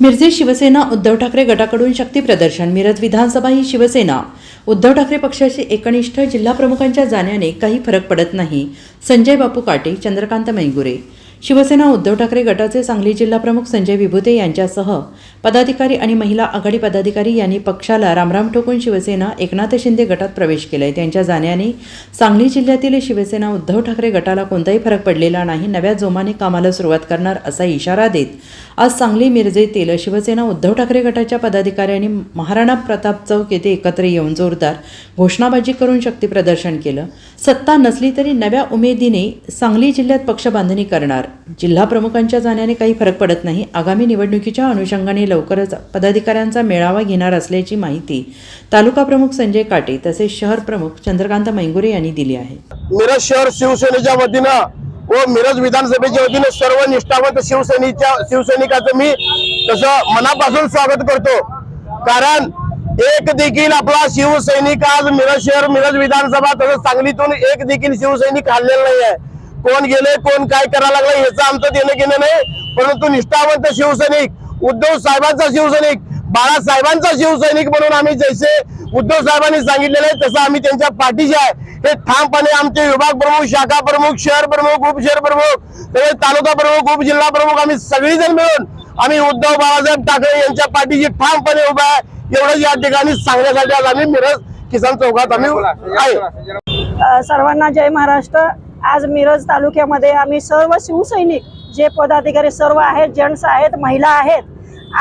मिरजे शिवसेना उद्धव ठाकरे गटाकडून शक्ती प्रदर्शन मिरज विधानसभा ही शिवसेना. उद्धव ठाकरे पक्षाचे एकनिष्ठ जिल्हाप्रमुखांच्या जाण्याने काही फरक पडत नाही. संजय बापू काटे चंद्रकांत मैगुरे शिवसेना उद्धव ठाकरे गटाचे सांगली जिल्हाप्रमुख संजय विभुते यांच्यासह पदाधिकारी आणि महिला आघाडी पदाधिकारी यांनी पक्षाला रामराम ठोकून शिवसेना एकनाथ शिंदे गटात प्रवेश केलाय. त्यांच्या जाण्याने सांगली जिल्ह्यातील शिवसेना उद्धव ठाकरे गटाला कोणताही फरक पडलेला नाही. नव्या जोमाने कामाला सुरुवात करणार असा इशारा देत आज सांगली मिरजेतील शिवसेना उद्धव ठाकरे गटाच्या पदाधिकाऱ्यांनी महाराणा प्रताप चौक येथे एकत्र येऊन जोरदार घोषणाबाजी करून शक्ती प्रदर्शन केलं. सत्ता नसली तरी नव्या उमेदीने सांगली जिल्ह्यात पक्ष बांधणी करणार. जिल्हा प्रमुखांच्या जाण्याने काही फरक पडत नाही. आगामी निवडणुकीच्या अनुषंगाने लवकरच पदाधिकाऱ्यांचा मेळावा घेणार असल्याची माहिती तालुका प्रमुख संजय काटे तसेच शहर प्रमुख चंद्रकांत मैंगुरे यांनी दिली आहे. मिरज शहर शिवसेनेच्या वतीनं व मिरज विधानसभेच्या वतीनं सर्व निष्ठावंत शिवसेनेच्या शिवसैनिकाचं मी तसं मनापासून स्वागत करतो. कारण एक देखील आपला शिवसैनिक आज मिरज शहर मिरज विधानसभा तसंच सांगलीतून एक देखील शिवसैनिक हल्लेला नाही आहे कोण गेले कोण काय करायला लागलं याचं आमचं देणं घेणं नाही. परंतु निष्ठावंत शिवसैनिक उद्धव साहेबांचा शिवसैनिक बाळासाहेबांचा शिवसैनिक म्हणून आम्ही जैसे उद्धव साहेबांनी सांगितलेलं आहे तसं आम्ही त्यांच्या पाठीशी आहे. हे ठामपणे आमचे विभाग प्रमुख शाखा प्रमुख शहर प्रमुख उपशहर प्रमुख तसेच तालुका प्रमुख उपजिल्हा प्रमुख आम्ही सगळीजण मिळून आम्ही उद्धव बाळासाहेब ठाकरे यांच्या पाठीशी ठामपणे उभा आहे. एवढंच या ठिकाणी सांगण्यासाठी आज आम्ही मिरज किसान चौकात आम्ही आहे. सर्वांना जय महाराष्ट्र. आज मिरज तालुक्यामध्ये आम्ही सर्व शिवसैनिक जे पदाधिकारी सर्व आहेत जेंट्स आहेत महिला आहेत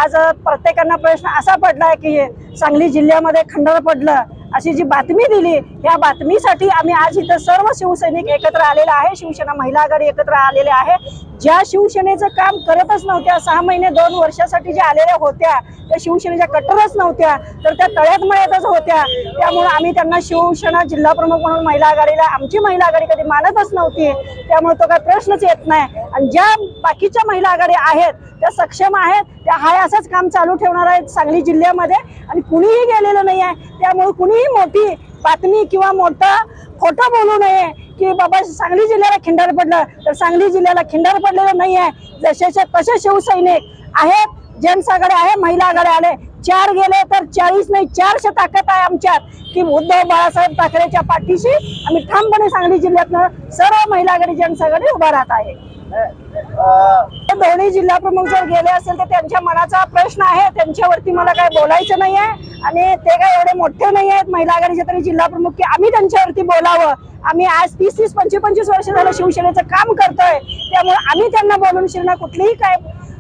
आज प्रत्येकांना प्रश्न असा पडला आहे की सांगली जिल्ह्यामध्ये खंडर पडलं अशी जी बातमी दिली या बातमीसाठी आम्ही आज इथं सर्व शिवसैनिक एकत्र आलेले आहे. शिवसेना महिला आघाडी एकत्र आलेले आहे. ज्या शिवसेनेचं काम करतच नव्हत्या सहा महिने दोन वर्षासाठी ज्या आलेल्या होत्या त्या शिवसेनेच्या कट्टरच नव्हत्या तर त्या तळ्यात मळ्यातच होत्या. त्यामुळे आम्ही त्यांना शिवसेना जिल्हा प्रमुख म्हणून महिला आघाडीला आमची महिला आघाडी कधी मानतच नव्हती. त्यामुळे तो काय प्रश्नच येत नाही. आणि ज्या बाकीच्या महिला आघाडी आहेत त्या सक्षम आहेत त्या हाय असंच काम चालू ठेवणार आहेत सांगली जिल्ह्यामध्ये. आणि कुणीही गेलेलं नाही आहे. त्यामुळे कुणीही मोठी बातमी किंवा मोठा खोटं बोलू नये की बाबा सांगली जिल्ह्याला खिंडार पडलं तर सांगली जिल्ह्याला खिंडार पडलेलं नाही आहे. जसेच्या कसे शिवसैनिक आहेत जेंट्स आघाडी आहे महिला आघाडी आले. चार गेले तर चाळीस नाही चारशे ताकद आहे आमच्यात. की उद्धव बाळासाहेब ठाकरेच्या पाठीशी आम्ही ठामपणे सांगली जिल्ह्यातनं सर्व महिला आघाडी जेंट्स आघाडी उभा राहत आहे. दोन्ही जिल्हा प्रमुख जर गेले असेल तर त्यांच्या मनाचा प्रश्न आहे. त्यांच्यावरती मला काय बोलायचं नाही आहे आणि ते काय एवढे मोठे नाही आहेत महिला आघाडीचे तरी जिल्हा प्रमुख की आम्ही त्यांच्यावरती बोलावं. आम्ही आज तीस तीस पंचवीस पंचवीस वर्ष झालं शिवसेनेचं काम करतोय. त्यामुळे आम्ही त्यांना बोलून शिरणं कुठलीही काय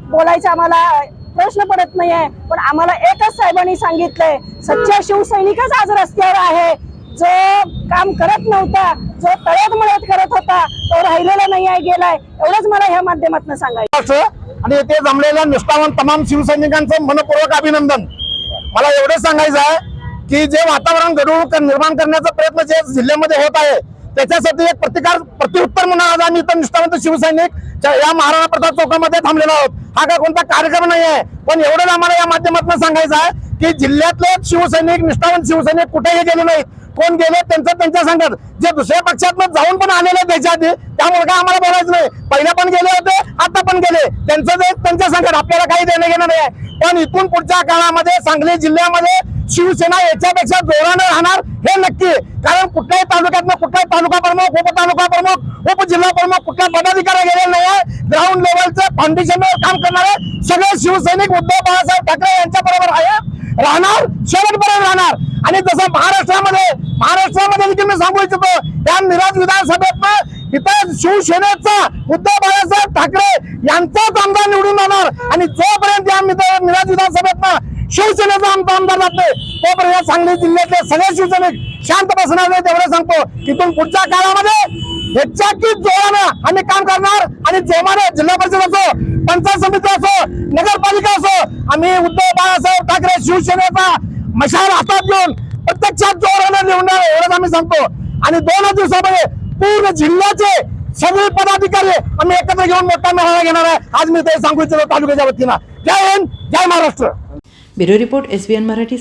बोलायचं आम्हाला प्रश्न पडत नाही आहे पण आम्हाला एकच साहेबांनी सांगितलंय सच्चा शिवसैनिकच आज रस्त्यावर आहे. जो काम करत नव्हता जो तळ्यात मळत करत होता तो राहिलेला नाही आहे गेलाय. एवढंच मला ह्या माध्यमातून सांगायचं असं आणि येथे जमलेल्या निष्ठावान तमाम शिवसैनिकांचं मनपूर्वक अभिनंदन. मला एवढं सांगायचं आहे की जे वातावरण घडवून निर्माण करण्याचा प्रयत्न जे जिल्ह्यामध्ये होत आहे त्याच्यासाठी एक प्रतिकार प्रत्युत्तर म्हणून आज आम्ही इथं निष्ठावंत शिवसैनिक या महाराणा प्रताप चौकामध्ये थांबलेलो आहोत. हा काय कोणता कार्यक्रम नाही आहे. पण एवढंच आम्हाला या माध्यमातून सांगायचं आहे की जिल्ह्यातले शिवसैनिक निष्ठावंत शिवसैनिक कुठेही गेले नाहीत. कोण गेले त्यांचं त्यांच्या संघात जे दुसऱ्या पक्षात जाऊन पण आलेले आहेत त्यामुळे काय आम्हाला बोलायचं नाही. पहिल्या पण गेले होते आता पण गेले. त्यांचं जे त्यांच्या संघात आपल्याला काही देणं घेणं नाही आहे. पण इथून पुढच्या काळामध्ये सांगली जिल्ह्यामध्ये शिवसेना याच्यापेक्षा जोरानं राहणार हे नक्की. कारण कुठल्याही तालुक्यातनं कुठलाही तालुका प्रमुख उपतालुका प्रमुख उपजिल्हा प्रमुख कुठल्या पदाधिकारी गेलेला नाही आहे. ग्राउंड लेवलचं फाउंडेशनवर काम करणारे सगळे शिवसैनिक उद्धव बाळासाहेब ठाकरे यांच्या बरोबर आहे. राहणार शेवटपर्यंत राहणार. आणि जसं महाराष्ट्रामध्ये महाराष्ट्रामध्ये देखील मी सांगू इच्छितो त्या मिराज विधानसभेत इथं शिवसेनेचा उद्धव बाळासाहेब ठाकरे यांचाच आमदार निवडून जाणार. आणि जोपर्यंत या मिरा- मिराज विधानसभेत शिवसेनेचा आमचा आमदार जात नाही तोपर्यंत सांगली जिल्ह्यातले सगळे शिवसैनिक शांत बसणार नाही तेवढं सांगतो इथून पुढच्या काळामध्ये ह्याच्या जोरानं आम्ही काम करणार आणि जोमाने जिल्हा परिषद असो पंचायत समिती असो नगरपालिका असो आम्ही उद्धव बाळासाहेब ठाकरे शिवसेनेचा मशाल हातात घेऊन प्रत्यक्षात जोरानं निवडणार एवढंच आम्ही सांगतो. आणि दोनच दिवसामध्ये पूर्ण जिल्ह्याचे सगळे पदाधिकारी आम्ही एकत्र घेऊन मोठा मेळावा घेणार आहे. आज मी ते सांगू इच्छितो तालुक्याच्या वतीनं. जय हिंद जय Maharashtra. Bureau report SBN Marathi